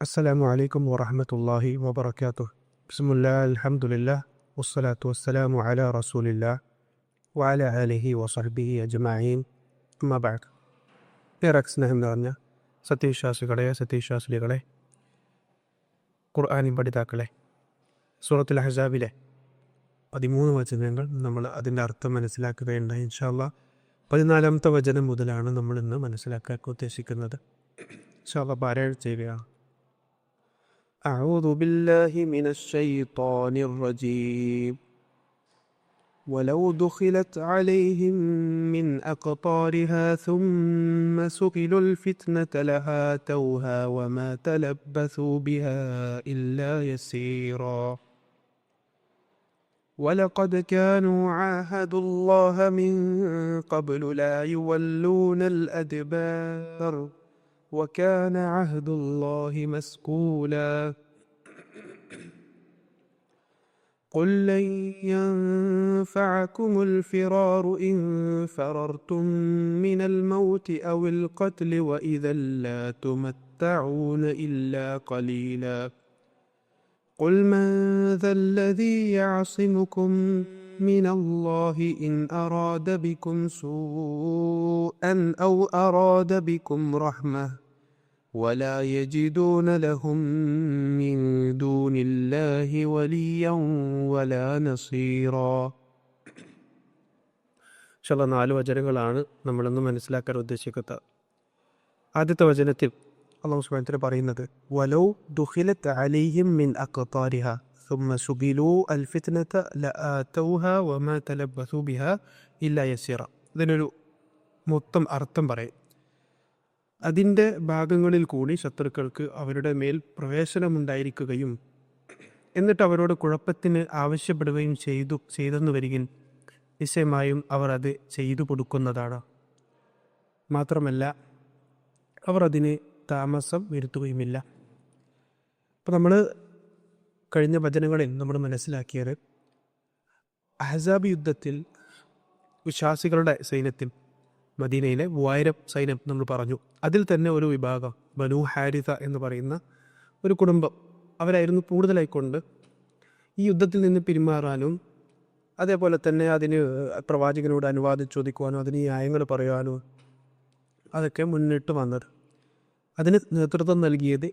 അസ്സലാമു അലൈക്കും വറഹമത്തല്ലാഹി വബർക്കാത്തു ബിസ്മുല്ലാ അലഹമുല്ല വസ്സലാത്തു വസ്സലാമു അല റസൂലില്ല വാല അലഹി വസഹബിഹി അജ്മായീൻ അമ്മബാദ് ഇറക് സ്നേഹം നിറഞ്ഞ സത്യവിശ്വാസികളെ സത്യവിശ്വാസികളെ ഖുർആാനി പഠിതാക്കളെ സൂറത്തുൽ ഹസാബിലെ പതിമൂന്ന് വചനങ്ങൾ നമ്മൾ അതിന്റെ അർത്ഥം മനസ്സിലാക്കുകയുണ്ടായി. ഇൻഷാല്ല പതിനാലാമത്തെ വചനം മുതലാണ് നമ്മൾ ഇന്ന് മനസ്സിലാക്കാൻ ഉദ്ദേശിക്കുന്നത്. ഇൻഷാല്ല പാരായണം ചെയ്യുകയാണ്. أعوذ بالله من الشيطان الرجيم. ولو دخلت عليهم من أقطارها ثم سئلوا الفتنة لآتوها وما تلبثوا بها إلا يسيرا. ولقد كانوا عاهدوا الله من قبل لا يولون الأدبار. وكان عهد الله مسكولا. قل لن ينفعكم الفرار إن فررتم من الموت أو القتل وإذا لا تمتعون إلا قليلا. قل من ذا الذي يعصمكم من الله إن أراد بكم سوءا أو أراد بكم رحمة ولا يجدون لهم من دون الله وليا ولا نصيرا ചില നാല് വചനങ്ങളാണ് നമ്മളിന്ന് മനസ്സിലാക്കാൻ ഉദ്ദേശിക്കുന്നത് ആദ്യത്തെ വചനത്തിൽ അള്ളാഹു സുബ്ഹാനഹു പറയുന്നത് വലൗ ദുഖിലത്ത് അലൈഹിം മിൻ അഖ്താരിഹ ثم സുബിലു അൽ ഫിത്നത ലഅതൗഹ വമ തലബ്ബസു ബിഹ ഇല്ല യസീറ ഇതിനൊരു മൊത്തം അർത്ഥം പറയും. അതിന്റെ ഭാഗങ്ങളിൽ കൂടി ശത്രുക്കൾക്ക് അവരുടെ മേൽ പ്രവേശനമുണ്ടായിരിക്കുകയും എന്നിട്ട് അവരോട് കുഴപ്പത്തിന് ആവശ്യപ്പെടുകയും ചെയ്തു ചെയ്തെന്ന് വരികിൽ നിശ്ചയമായും അവർ അത് ചെയ്തു കൊടുക്കുന്നതാണ്. മാത്രമല്ല അവർ അതിന് താമസം വരുത്തുകയുമില്ല. അപ്പോൾ നമ്മൾ കഴിഞ്ഞ വചനങ്ങളിൽ നമ്മൾ മനസ്സിലാക്കിയത് അഹസാബ് യുദ്ധത്തിൽ വിശ്വാസികളുടെ സൈന്യത്തിൽ മദീനയിലെ മൂവായിരം സൈന്യം നമ്മൾ പറഞ്ഞു. അതിൽ തന്നെ ഒരു വിഭാഗം ബനു ഹാരിത എന്ന് പറയുന്ന ഒരു കുടുംബം അവരായിരുന്നു കൂടുതലായിക്കൊണ്ട് ഈ യുദ്ധത്തിൽ നിന്ന് പിന്മാറാനും അതേപോലെ തന്നെ അതിന് പ്രവാചകനോട് അനുവാദം ചോദിക്കുവാനും അതിന് ന്യായങ്ങൾ പറയുവാനും അതൊക്കെ മുന്നിട്ട് വന്നത്. അതിന് നേതൃത്വം നൽകിയത്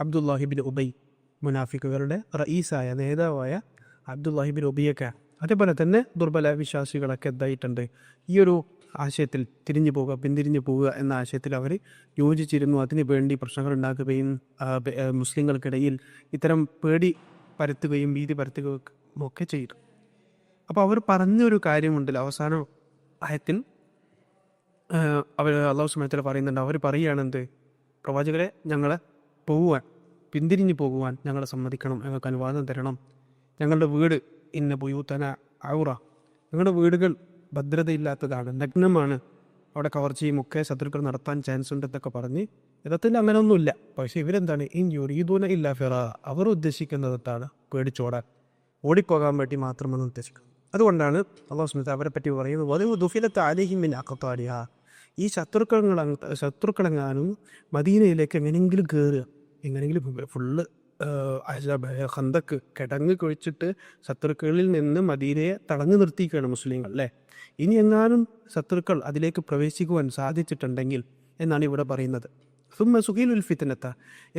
അബ്ദുല്ലാഹിബിൻ ഉബൈ. മുനാഫിക്കുകളുടെ റയീസായ നേതാവായ അബ്ദുല്ലാഹിബിൻ ഒബിയൊക്കെ അതേപോലെ തന്നെ ദുർബല വിശ്വാസികളൊക്കെ എന്തായിട്ടുണ്ട് ഈ ഒരു ആശയത്തിൽ തിരിഞ്ഞു പോവുക പിന്തിരിഞ്ഞു പോവുക എന്ന ആശയത്തിൽ അവർ യോജിച്ചിരുന്നു. അതിന് വേണ്ടി പ്രശ്നങ്ങൾ ഉണ്ടാക്കുകയും മുസ്ലിങ്ങൾക്കിടയിൽ ഇത്തരം പേടി പരത്തുകയും ഭീതി പരത്തുകയും ഒക്കെ ചെയ്തു. അപ്പോൾ അവർ പറഞ്ഞൊരു കാര്യമുണ്ടല്ലോ അവസാന ആയത്തിൽ അവർ അള്ളാഹു സമയത്തിൽ പറയുന്നുണ്ട്. അവർ പറയുകയാണെന്ത്? പ്രവാചകരെ ഞങ്ങളെ പോവുവാൻ. പിന്തിരിഞ്ഞു പോകുവാൻ ഞങ്ങളെ സമ്മതിക്കണം. ഞങ്ങൾക്ക് അനുവാദം തരണം. ഞങ്ങളുടെ വീട് ഇന്ന ബുയൂത്തന ഔറ. ഞങ്ങളുടെ വീടുകൾ ഭദ്രതയില്ലാത്തതാണ്. നഗ്നമാണ്. അവിടെ കവർച്ചയും ഒക്കെ ശത്രുക്കൾ നടത്താൻ ചാൻസ് ഉണ്ട് എന്നൊക്കെ പറഞ്ഞ് യഥാർത്ഥത്തിൽ അങ്ങനെയൊന്നുമില്ല പക്ഷേ ഇവരെന്താണ്? ഇൻ യുരീദൂന ഇല്ല ഫിറ. അവർ ഉദ്ദേശിക്കുന്നത് പേടിച്ചോടാൻ. ഓടിപ്പോകാൻ വേണ്ടി മാത്രമാണ് ഉദ്ദേശിക്കുന്നത്. അതുകൊണ്ടാണ് അള്ളാഹു സ്മിത്ത് അവരെ പറ്റി പറയുന്നത് വധു ദുഫിലത്ത് അലിഹിമിൻ അക്കത്താടിയ ഈ ശത്രുക്കളങ്ങൾ ശത്രുക്കളെങ്ങാനും മദീനയിലേക്ക് എങ്ങനെയെങ്കിലും കയറുക എങ്ങനെയെങ്കിലും ഫുള്ള് ഹന്തക്ക് കിടങ്ങ് കുഴിച്ചിട്ട് ശത്രുക്കളിൽ നിന്ന് മദീനയെ തടഞ്ഞു നിർത്തിയിരിക്കുകയാണ് മുസ്ലിങ്ങൾ അല്ലേ? ഇനി എങ്ങാനും ശത്രുക്കൾ അതിലേക്ക് പ്രവേശിക്കുവാൻ സാധിച്ചിട്ടുണ്ടെങ്കിൽ എന്നാണ് ഇവിടെ പറയുന്നത്. സുമ സുഖീലുൽ ഫിത്തനത്ത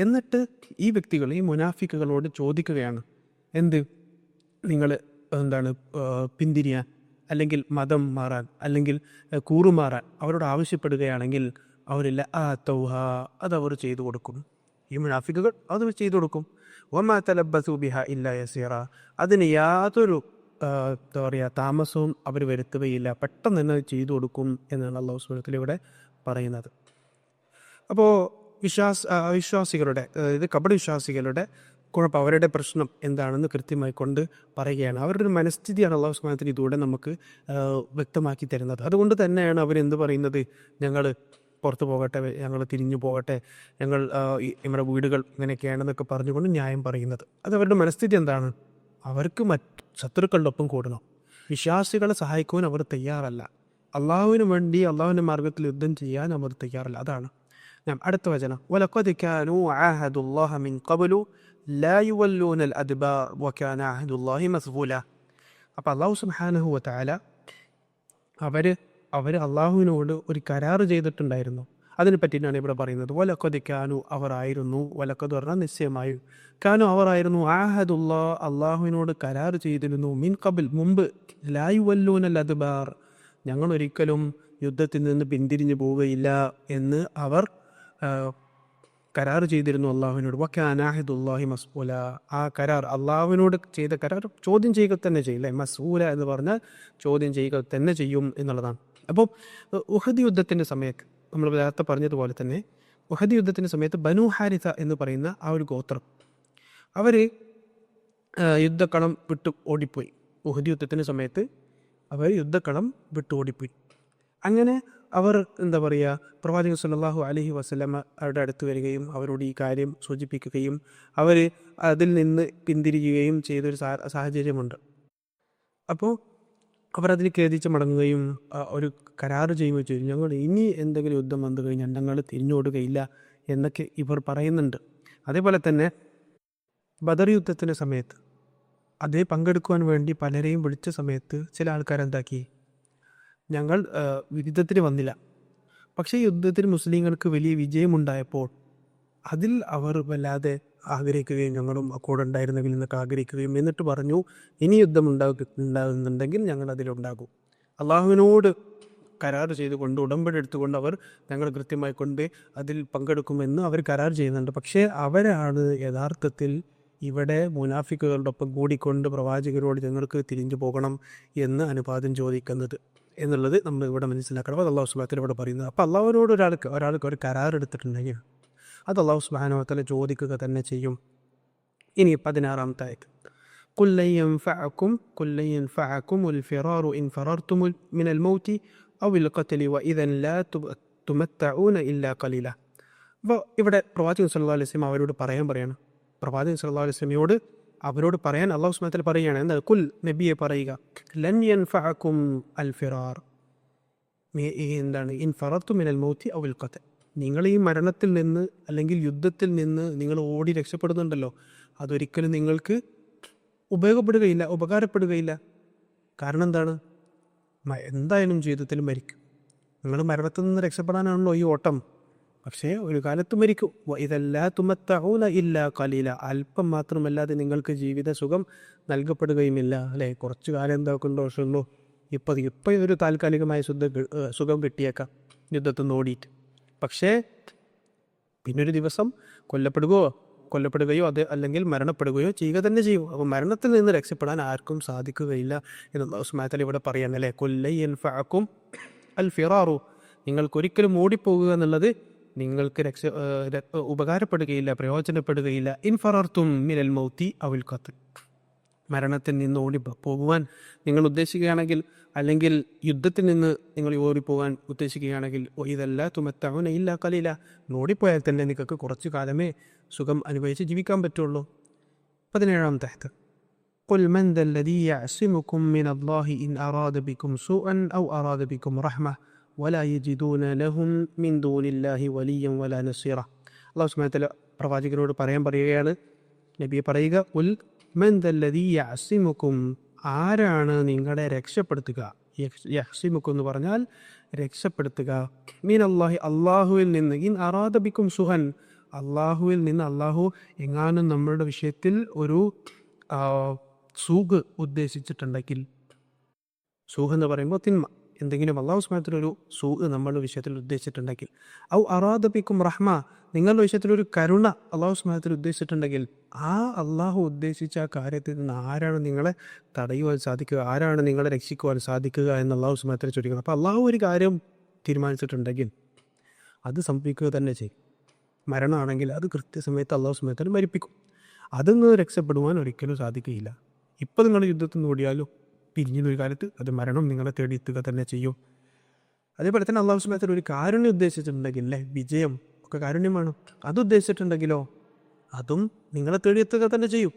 എന്നിട്ട് ഈ വ്യക്തികൾ ഈ മുനാഫിക്കുകളോട് ചോദിക്കുകയാണ് എന്ത്? നിങ്ങൾ എന്താണ് പിന്തിരിയാൻ അല്ലെങ്കിൽ മതം മാറാൻ അല്ലെങ്കിൽ കൂറുമാറാൻ അവരോട് ആവശ്യപ്പെടുകയാണെങ്കിൽ അവരില്ല ആ തൗഹ അത് അവർ ചെയ്തു കൊടുക്കും. ഈ മുനാഫിക്കുകൾ അത് ചെയ്തു കൊടുക്കും. ഒമാ തലബസു ബിഹ ഇല്ല യസീറ. അതിന് യാതൊരു എന്താ പറയുക താമസവും അവർ വരുത്തുകയില്ല. പെട്ടെന്ന് തന്നെ ചെയ്തു കൊടുക്കും എന്നാണ് അള്ളാഹു ഇവിടെ പറയുന്നത്. അപ്പോൾ വിശ്വാസ അവിശ്വാസികളുടെ അതായത് കബഡി വിശ്വാസികളുടെ കുഴപ്പം അവരുടെ പ്രശ്നം എന്താണെന്ന് കൃത്യമായി കൊണ്ട് പറയുകയാണ്. അവരുടെ ഒരു മനസ്ഥിതിയാണ് അള്ളാഹു സുബാനത്തിന് ഇതിലൂടെ നമുക്ക് വ്യക്തമാക്കി തരുന്നത്. അതുകൊണ്ട് തന്നെയാണ് അവരെന്ത് പറയുന്നത്? ഞങ്ങൾ പുറത്തു പോകട്ടെ ഞങ്ങൾ തിരിഞ്ഞു പോകട്ടെ ഞങ്ങൾ നമ്മുടെ വീടുകൾ ഇങ്ങനെയൊക്കെയാണെന്നൊക്കെ പറഞ്ഞുകൊണ്ട് ന്യായം പറയുന്നത്. അത് അവരുടെ മനസ്ഥിതി എന്താണ്? അവർക്ക് മറ്റ് ശത്രുക്കളുടെ ഒപ്പം കൂടണം? വിശ്വാസികളെ സഹായിക്കുവാൻ അവർ തയ്യാറല്ല. അള്ളാഹുവിന് വേണ്ടി അള്ളാഹുവിന്റെ മാർഗത്തിൽ യുദ്ധം ചെയ്യാൻ അവർ തയ്യാറല്ല. അതാണ് ഞാൻ അടുത്ത വചനം. അപ്പോൾ അള്ളാഹു സുബ്ഹാനഹു വതആല അവർ അവർ അള്ളാഹുവിനോട് ഒരു കരാറ് ചെയ്തിട്ടുണ്ടായിരുന്നു. അതിനെ പറ്റിയിട്ടാണ് ഇവിടെ പറയുന്നത്. വലക്കത് കാനു അവർ ആയിരുന്നു വലക്കത് പറഞ്ഞാൽ നിശ്ചയമായും. കാനു അവർ ആയിരുന്നു ആഹദുല്ലാ അള്ളാഹുവിനോട് കരാർ ചെയ്തിരുന്നു. മിൻ കബിൽ മുമ്പ് ലായു വല്ലൂനൽ അദ്ബാർ. ഞങ്ങൾ ഒരിക്കലും യുദ്ധത്തിൽ നിന്ന് പിന്തിരിഞ്ഞു പോവുകയില്ല എന്ന് അവർ കരാർ ചെയ്തിരുന്നു അള്ളാഹുവിനോട്. വക്കെ അനാഹിദുല്ലാഹി മസ്ഊല. ആ കരാർ അള്ളാഹുവിനോട് ചെയ്ത കരാർ ചോദ്യം ചെയ്യുക തന്നെ ചെയ്യില്ലേ മസൂല എന്ന് പറഞ്ഞാൽ ചോദ്യം ചെയ്യുക തന്നെ ചെയ്യും എന്നുള്ളതാണ്. അപ്പോൾ ഉഹദ് യുദ്ധത്തിന്റെ സമയത്ത് നമ്മൾ നേരത്തെ പറഞ്ഞതുപോലെ തന്നെ ഉഹദ് യുദ്ധത്തിന്റെ സമയത്ത് ബനു ഹാരിത എന്ന് പറയുന്ന ആ ഒരു ഗോത്രം അവർ യുദ്ധക്കളം വിട്ട് ഓടിപ്പോയി. ഉഹദ് യുദ്ധത്തിന്റെ സമയത്ത് അവർ യുദ്ധക്കളം വിട്ട് ഓടിപ്പോയി. അങ്ങനെ അവർ എന്താ പറയുക പ്രവാചകൻ സല്ലാഹു അലഹി വസ്ലമ അവരുടെ അടുത്ത് വരികയും അവരോട് ഈ കാര്യം സൂചിപ്പിക്കുകയും അവർ അതിൽ നിന്ന് പിന്തിരിയുകയും ചെയ്തൊരു സാഹചര്യമുണ്ട്. അപ്പോൾ അവർ അതിൽ ഖേദിച്ച് മടങ്ങുകയും ഒരു കരാറ് ചെയ്യുകയും ചെയ്തു. ഞങ്ങൾ ഇനി എന്തെങ്കിലും യുദ്ധം വന്നു കഴിഞ്ഞാൽ ഞങ്ങൾ തിരിഞ്ഞോടുകയില്ല എന്നൊക്കെ ഇവർ പറയുന്നുണ്ട്. അതേപോലെ തന്നെ ബദർ യുദ്ധത്തിന്റെ സമയത്ത് അതേ പങ്കെടുക്കുവാൻ വേണ്ടി പലരെയും വിളിച്ച സമയത്ത് ചില ആൾക്കാരെന്താക്കി? ഞങ്ങൾ യുദ്ധത്തിന് വന്നില്ല. പക്ഷേ യുദ്ധത്തിൽ മുസ്ലിങ്ങൾക്ക് വലിയ വിജയമുണ്ടായപ്പോൾ അതിൽ അവർ വല്ലാതെ ആഗ്രഹിക്കുകയും ഞങ്ങളും കൂടെ ഉണ്ടായിരുന്നെങ്കിൽ എന്നൊക്കെ ആഗ്രഹിക്കുകയും എന്നിട്ട് പറഞ്ഞു ഇനി യുദ്ധം ഉണ്ടാകും ഉണ്ടാകുന്നുണ്ടെങ്കിൽ ഞങ്ങൾ അതിലുണ്ടാകും. അള്ളാഹുവിനോട് കരാർ ചെയ്തുകൊണ്ട് ഉടമ്പടി എടുത്തുകൊണ്ട് അവർ ഞങ്ങൾ കൃത്യമായി കൊണ്ട് അതിൽ പങ്കെടുക്കുമെന്ന് അവർ കരാർ ചെയ്യുന്നുണ്ട്. പക്ഷേ അവരാണ് യഥാർത്ഥത്തിൽ ഇവിടെ മുനാഫിക്കുകളോടൊപ്പം കൂടിക്കൊണ്ട് പ്രവാചകരോട് ഞങ്ങൾക്ക് തിരിഞ്ഞു പോകണം എന്ന് അനുപാതം ചോദിക്കുന്നത് എന്നുള്ളത് നമ്മൾ ഇവിടെ മനസ്സിലാക്കണം. അത് അള്ളാഹു സുബാത്തിൽ ഇവിടെ പറയുന്നത്. അപ്പോൾ അള്ളാഹുവിനോട് ഒരാൾക്ക് ഒരാൾക്ക് ഒരു കരാർ എടുത്തിട്ടുണ്ടെങ്കിൽ അത് അള്ളാഹു സുബാനോത്തല ചോദിക്കുക തന്നെ ചെയ്യും. ഇനി പതിനാറാമത്തെ ആയത് കുല്ലയ്യം ഫഅക്കും കുല്ലയ്യം ഫഅക്കും ഉൽ ഫിറാറു ഇൻ ഫറർത്തുമുൽ മിനൽ മൗത്തി ഔ ഇൽ കത്തലി ലാ തുമത്തഊന ഇല്ലാ കലീല അപ്പോൾ ഇവിടെ പ്രവാചകൻ സല്ലാ അലൈസ്ലാം അവരോട് പറയാൻ പറയാണ്. പ്രവാചകൻ സല്ലാ അലൈസ്ലമിയോട് അവരോട് പറയാൻ അള്ളാഹു സുബാനത്തിൽ പറയുകയാണ്. എന്താ കുൽ നബിയെ പറയുക. ലൻ യൻ അൽ ഫിറാർ. എന്താണ്? ഇൻ ഫറത്തു മിനൽ മൗത്തി ഔ ഇൽ കത്തൽ നിങ്ങൾ ഈ മരണത്തിൽ നിന്ന് അല്ലെങ്കിൽ യുദ്ധത്തിൽ നിന്ന് നിങ്ങൾ ഓടി രക്ഷപ്പെടുന്നുണ്ടല്ലോ. അതൊരിക്കലും നിങ്ങൾക്ക് ഉപയോഗപ്പെടുകയില്ല ഉപകാരപ്പെടുകയില്ല. കാരണം എന്താണ്? എന്തായാലും ജീവിതത്തിൽ മരിക്കും. നിങ്ങൾ മരണത്തിൽ നിന്ന് രക്ഷപ്പെടാനാണല്ലോ ഈ ഓട്ടം. പക്ഷേ ഒരു കാലത്ത് മരിക്കും. ഇതെല്ലാ തുമത്തഊന ഇല്ല കലീല അല്പം മാത്രമല്ലാതെ നിങ്ങൾക്ക് ജീവിത സുഖം നൽകപ്പെടുകയുമില്ല അല്ലേ? കുറച്ച് കാലം എന്താക്കും ദോഷമുള്ളൂ ഇപ്പം ഇപ്പം ഒരു താൽക്കാലികമായ ശുദ്ധ സുഖം കിട്ടിയേക്കാം. യുദ്ധത്തിൽ നിന്ന് ഓടിയിട്ട്. പക്ഷേ പിന്നൊരു ദിവസം കൊല്ലപ്പെടുകയോ കൊല്ലപ്പെടുകയോ അത് അല്ലെങ്കിൽ മരണപ്പെടുകയോ ചെയ്യുക തന്നെ ചെയ്യും. അപ്പോൾ മരണത്തിൽ നിന്ന് രക്ഷപ്പെടാൻ ആർക്കും സാധിക്കുകയില്ല എന്ന് ഉസ്മാത്തൽ ഇവിടെ പറയാൻ അല്ലേ? കൊല്ലയ്യൻ ഫാക്കും അൽ ഫിറാറു. നിങ്ങൾക്കൊരിക്കലും ഓടിപ്പോകുക എന്നുള്ളത് നിങ്ങൾക്ക് രക്ഷ ഉപകാരപ്പെടുകയില്ല പ്രയോജനപ്പെടുകയില്ല. ഇൻഫറർത്തും മിനൽ മൗത്തി അവൽ കത്ത് മരണത്തിൽ നിന്ന് ഓടി പോ- പോകുവാൻ നിങ്ങൾ ഉദ്ദേശിക്കുകയാണെങ്കിൽ അല്ലെങ്കിൽ യുദ്ധത്തിൽ നിന്ന് നിങ്ങൾ ഓടിപ്പോകാൻ ഉദ്ദേശിക്കുകയാണെങ്കിൽ "ഓ, ഇതല്ല തുമത്തവന ഇല്ല കലിയില്ല ഓടിപ്പോയാൽ തന്നെ നിങ്ങൾക്ക് കുറച്ചു കാലമേ സുഖം അനുഭവിച്ച് ജീവിക്കാൻ പറ്റുള്ളൂ പതിനേഴാം തഹത്ത് قل من ذا الذي يعصمكم من الله إن أراد بكم سوءا أو أراد بكم رحمة ولا يجدون لهم من دون الله وليا ولا نصيرا അള്ളാഹു സുബ്ഹാനഹു പ്രവാചകനോട് പറയാൻ പറയുകയാണ് നബിയെ പറയുക ഉൽ മെന്തല്ലതി ആരാണ് നിങ്ങളെ രക്ഷപ്പെടുത്തുക? യഹ്സിമുക്കും എന്ന് പറഞ്ഞാൽ രക്ഷപ്പെടുത്തുക. മീൻ അള്ളാഹി അള്ളാഹുവിൽ നിന്ന് ഇൻ അറാദബിക്കും സുഹൻ അള്ളാഹുവിൽ നിന്ന് അള്ളാഹു എങ്ങാനും നമ്മളുടെ വിഷയത്തിൽ ഒരു സൂഖ് ഉദ്ദേശിച്ചിട്ടുണ്ടെങ്കിൽ. സൂഹ് എന്ന് പറയുമ്പോൾ തിന്മ. എന്തെങ്കിലും അള്ളാഹു സ്മരത്തിലൊരു സൂ നമ്മളുടെ വിഷയത്തിൽ ഉദ്ദേശിച്ചിട്ടുണ്ടെങ്കിൽ ഔ അറാദബിക്കും റഹ്മ നിങ്ങളുടെ വിഷയത്തിൽ ഒരു കരുണ അള്ളാഹു സ്മരത്തിൽ ഉദ്ദേശിച്ചിട്ടുണ്ടെങ്കിൽ ആ അള്ളാഹു ഉദ്ദേശിച്ച ആ കാര്യത്തിൽ നിന്ന് ആരാണ് നിങ്ങളെ തടയുവാൻ സാധിക്കുക ആരാണ് നിങ്ങളെ രക്ഷിക്കുവാൻ സാധിക്കുക എന്ന് അള്ളാഹു സ്മരത്തിൽ ചോദിക്കുന്നത് അപ്പോൾ അള്ളാഹു ഒരു കാര്യം തീരുമാനിച്ചിട്ടുണ്ടെങ്കിൽ അത് സംഭവിക്കുക തന്നെ ചെയ്യും. മരണമാണെങ്കിൽ അത് കൃത്യസമയത്ത് അള്ളാഹു സ്മരത്തിൽ മരിപ്പിക്കും. അതിൽ നിന്ന് രക്ഷപ്പെടുവാൻ ഒരിക്കലും സാധിക്കുകയില്ല. ഇപ്പം നിങ്ങൾ യുദ്ധത്തിൽ നിന്ന് ഓടിയാലും പിരിഞ്ഞൊരു കാലത്ത് അത് മരണം നിങ്ങളെ തേടി എത്തുക തന്നെ ചെയ്യും. അതേപോലെ തന്നെ അള്ളാഹു സുബാത്തിൽ ഒരു കാരുണ്യം ഉദ്ദേശിച്ചിട്ടുണ്ടെങ്കിൽ അല്ലേ? വിജയം ഒക്കെ കാരുണ്യമാണ്. അത് ഉദ്ദേശിച്ചിട്ടുണ്ടെങ്കിലോ? അതും നിങ്ങളെ തേടി എത്തുക തന്നെ ചെയ്യും.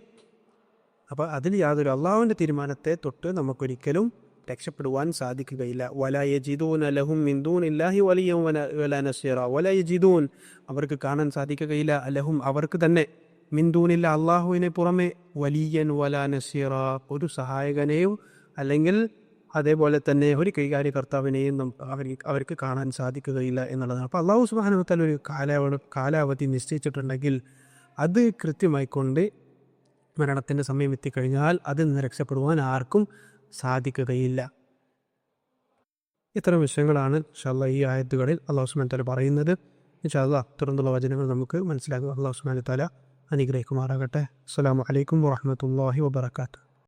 അപ്പോൾ അതിൽ യാതൊരു അള്ളാഹുവിന്റെ തീരുമാനത്തെ തൊട്ട് നമുക്കൊരിക്കലും രക്ഷപ്പെടുവാൻ സാധിക്കുകയില്ല. വലായ ജിതൂൻ അലഹും മിന്ദൂൻ ഇല്ലാഹി വലിയ വല നസീറ. വല യജിദൂൻ അവർക്ക് കാണാൻ സാധിക്കുകയില്ല. അലഹും അവർക്ക് തന്നെ. മിന്ദൂനില്ല അള്ളാഹുവിനെ പുറമെ വലിയൻ വല നസീറ ഒരു സഹായകനെയും അല്ലെങ്കിൽ അതേപോലെ തന്നെ ഒരു കൈകാര്യകർത്താവിനെയും നമുക്ക് അവർ അവർക്ക് കാണാൻ സാധിക്കുകയില്ല എന്നുള്ളതാണ്. അപ്പോൾ അള്ളാഹു സുബാനുത്താൽ ഒരു കാലാവധി കാലാവധി നിശ്ചയിച്ചിട്ടുണ്ടെങ്കിൽ അത് കൃത്യമായിക്കൊണ്ട് മരണത്തിന്റെ സമയം എത്തിക്കഴിഞ്ഞാൽ അതിൽ നിന്ന് രക്ഷപ്പെടുവാൻ ആർക്കും സാധിക്കുകയില്ല. ഇത്തരം വിഷയങ്ങളാണ് ഷല്ല ഈ ആയത്തുകളിൽ അള്ളാഹു സുബാൻ താല പറയുന്നത്. ഇൻഷാല്ല തുടർന്നുള്ള വചനങ്ങൾ നമുക്ക് മനസ്സിലാക്കുക അള്ളാഹു സുബാൻ താല അനുഗ്രഹിക്കുമാറാകട്ടെ. അസ്സാം വലൈക്കും വാഹമത്തല്ലാഹി വാബർക്കാത്തു